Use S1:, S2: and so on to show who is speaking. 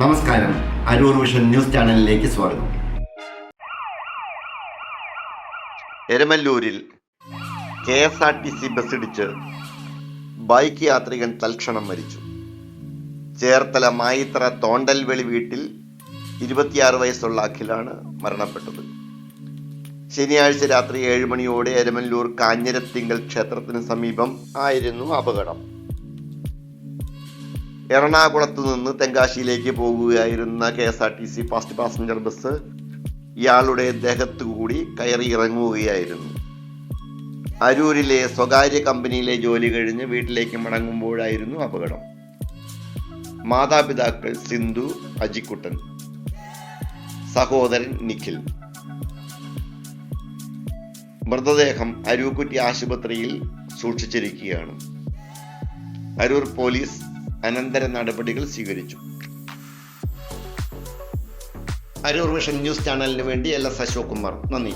S1: നമസ്കാരം. Aroor vision news ചാനലിലേക്ക് സ്വാഗതം. എരമല്ലൂരിൽ K S R T C ബസ്സിടിച്ച് bike യാത്രികൻ തൽക്ഷണം മരിച്ചു. ചേർത്തല മായിത്തറ തോണ്ടൽവെളി വീട്ടിൽ ഇരുപത്തിയാറ് വയസ്സുള്ള അഖിലാണ് മരണപ്പെട്ടത്. ശനിയാഴ്ച രാത്രി ഏഴ് മണിയോടെ എരമല്ലൂർ കാഞ്ഞിരത്തിങ്കൽ ക്ഷേത്രത്തിന് സമീപം ആയിരുന്നു അപകടം. എറണാകുളത്ത് നിന്ന് തെങ്കാശിയിലേക്ക് പോകുകയായിരുന്ന K S R T C fast passenger bus ഇയാളുടെ ദേഹത്തു കൂടി കയറി ഇറങ്ങുകയായിരുന്നു. അരൂരിലെ സ്വകാര്യ കമ്പനിയിലെ ജോലി കഴിഞ്ഞ് വീട്ടിലേക്ക് മടങ്ങുമ്പോഴായിരുന്നു അപകടം. മാതാപിതാക്കൾ സിന്ധു അജിക്കുട്ടൻ സഹോദരൻ നിഖിൽ. മൃതദേഹം അരൂക്കുറ്റി ആശുപത്രിയിൽ സൂക്ഷിച്ചിരിക്കുകയാണ്. അരൂർ പോലീസ് അനന്തര നടപടികൾ സ്വീകരിച്ചു. അരൂർ വിഷൻ ന്യൂസ് ചാനലിന് വേണ്ടി എൽ എസ് അശോക് കുമാർ. നന്ദി.